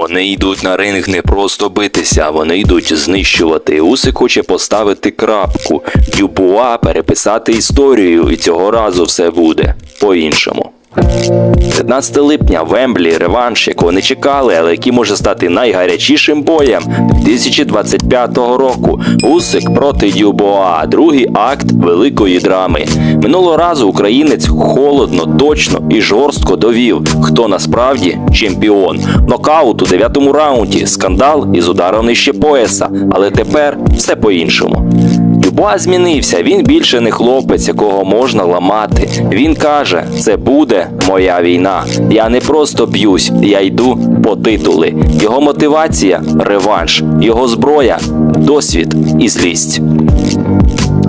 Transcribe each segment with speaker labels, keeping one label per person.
Speaker 1: Вони йдуть на ринг не просто битися, вони йдуть знищувати. Усик хоче поставити крапку, Дюбуа переписати історію, і цього разу все буде по-іншому. 15 липня Вемблі реванш, якого не чекали, але який може стати найгарячішим боєм 2025 року. Усик проти Дюбоа, другий акт великої драми. Минулого разу українець холодно, точно і жорстко довів, хто насправді чемпіон. Нокаут у дев'ятому раунді, скандал із ударом нижче пояса, але тепер все по-іншому. Дюбуа змінився, він більше не хлопець, якого можна ламати. Він каже: це буде моя війна. Я не просто б'юсь, я йду по титули. Його мотивація реванш, його зброя досвід і злість.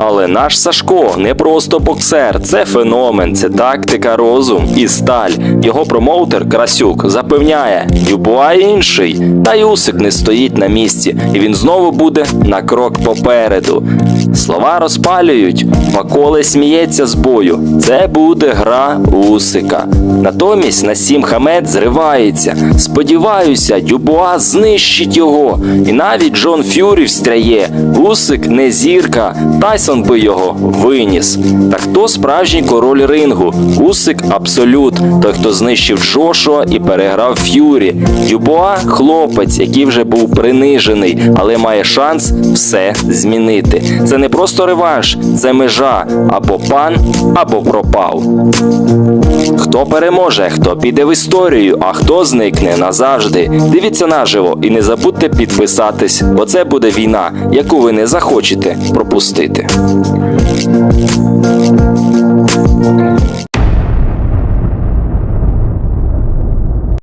Speaker 1: Але наш Сашко не просто боксер, це феномен, це тактика, розум і сталь. Його промоутер Красюк запевняє, Дюбуа інший, та й Усик не стоїть на місці, і він знову буде на крок попереду. Слова розпалюють, Маколе сміється з бою. Це буде гра Усика. Натомість Насім Хамед зривається. Сподіваюся, Дюбуа знищить його. І навіть Джон Ф'юрі встряє. Усик не зірка. Тайсон би його виніс. Та хто справжній король рингу? Усик абсолют. Той, хто знищив Джошуа і переграв Ф'юрі. Дюбуа хлопець, який вже був принижений, але має шанс все змінити. Це не просто реванш, це межа або пан, або пропав. Хто переможе, хто піде в історію, а хто зникне назавжди. Дивіться наживо і не забудьте підписатись, бо це буде війна, яку ви не захочете пропустити.